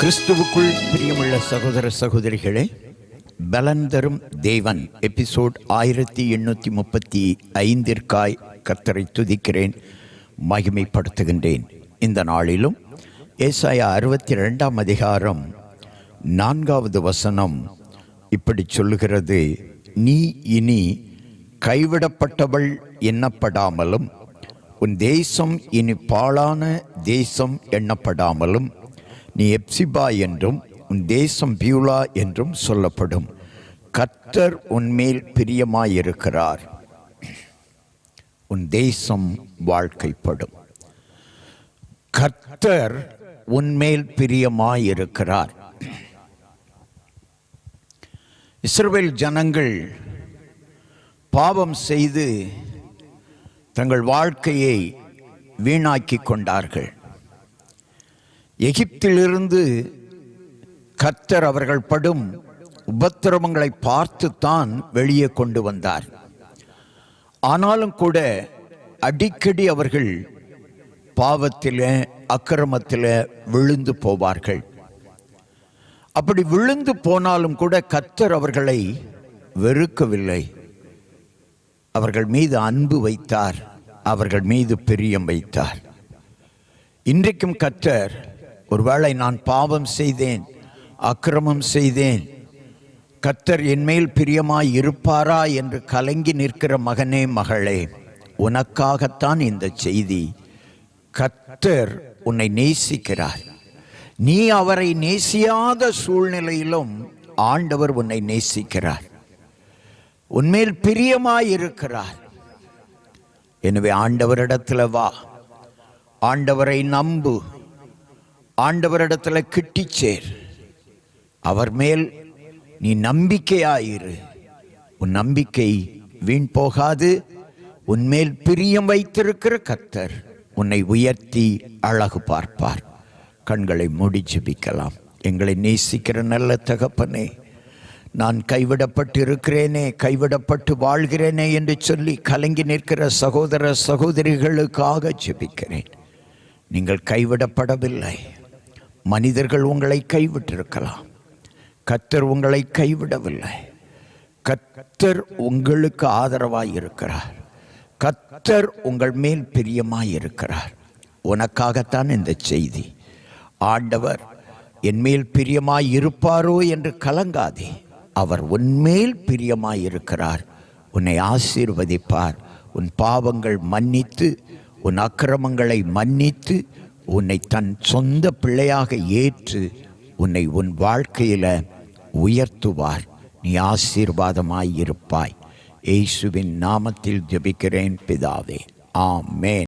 கிறிஸ்துவுக்குள் பிரியமுள்ள சகோதர சகோதரிகளே பலன் தரும் தேவன். எபிசோட் ஆயிரத்தி எண்ணூற்றி முப்பத்தி ஐந்திற்காய் கத்தரை துதிக்கிறேன் மகிமைப்படுத்துகின்றேன். இந்த நாளிலும் ஏசாயா அறுபத்தி ரெண்டாம் அதிகாரம் நான்காவது வசனம் இப்படி சொல்லுகிறது நீ இனி கைவிடப்பட்டவள் எண்ணப்படாமலும் உன் தேசம் இனி பாழான தேசம் எண்ணப்படாமலும் நீ எப்சிபா என்றும் உன் தேசம் பியூலா என்றும் சொல்லப்படும். கர்த்தர் உன்மேல் பிரியமாயிருக்கிறார். உன் தேசம் வாழ்க்கைப்படும். கர்த்தர் உன்மேல் பிரியமாயிருக்கிறார். இஸ்ரேல் ஜனங்கள் பாவம் செய்து தங்கள் வாழ்க்கையை வீணாக்கி கொண்டார்கள். எகிப்திலிருந்து கத்தர் அவர்கள் படும் உபத்திரவங்களை பார்த்துத்தான் வெளியே கொண்டு வந்தார். ஆனாலும் கூட அடிக்கடி அவர்கள் பாவத்தில் அக்கிரமத்தில் விழுந்து போவார்கள். அப்படி விழுந்து போனாலும் கூட கத்தர் அவர்களை வெறுக்கவில்லை. அவர்கள் மீது அன்பு வைத்தார் அவர்கள் மீது பிரியம் வைத்தார். இன்றைக்கும் கத்தர் ஒருவேளை நான் பாவம் செய்தேன் அக்கிரமம் செய்தேன் கத்தர் என்மேல் பிரியமாய் இருப்பாரா என்று கலங்கி நிற்கிற மகனே மகளே உனக்காகத்தான் இந்த செய்தி. கத்தர் உன்னை நேசிக்கிறார். நீ அவரை நேசியாத சூழ்நிலையிலும் ஆண்டவர் உன்னை நேசிக்கிறார். உன்மேல் பிரியமாயிருக்கிறார் எனவே ஆண்டவரிடத்தில் வா. ஆண்டவரை நம்பு. ஆண்டவரிடத்துல கிட்டிச்சேர். அவர் மேல் நீ நம்பிக்கையாயிரு. உன் நம்பிக்கை வீண் போகாது. உன்மேல் பிரியம் வைத்திருக்கிற கத்தர் உன்னை உயர்த்தி அழகு பார்ப்பார். கண்களை மூடி ஜெபிக்கலாம். எங்களை நேசிக்கிற நல்ல தகப்பனே நான் கைவிடப்பட்டு இருக்கிறேனே கைவிடப்பட்டு வாழ்கிறேனே என்று சொல்லி கலங்கி நிற்கிற சகோதர சகோதரிகளுக்காக ஜெபிக்கிறேன். நீங்கள் கைவிடப்படவில்லை. மனிதர்கள் உங்களை கைவிட்டிருக்கலாம். கத்தர் உங்களை கைவிடவில்லை. கத்தர் உங்களுக்கு ஆதரவாய் இருக்கிறார். கத்தர் உங்கள் மேல் பிரியமாய் இருக்கிறார். உனக்காகத்தான் இந்த செய்தி. ஆண்டவர் என் மேல் பிரியமாய் இருப்பாரோ என்று கலங்காதே. அவர் உன்மேல் பிரியமாய் இருக்கிறார். உன்னை ஆசீர்வதிப்பார். உன் பாவங்கள் மன்னித்து உன் அக்கிரமங்களை மன்னித்து உன்னை தன் சொந்த பிள்ளையாக ஏற்று உன்னை உன் வாழ்க்கையில் உயர்த்துவார். நீ ஆசீர்வாதமாய் இருப்பாய். இயேசுவின் நாமத்தில் ஜெபிக்கிறேன் பிதாவே. ஆமேன்.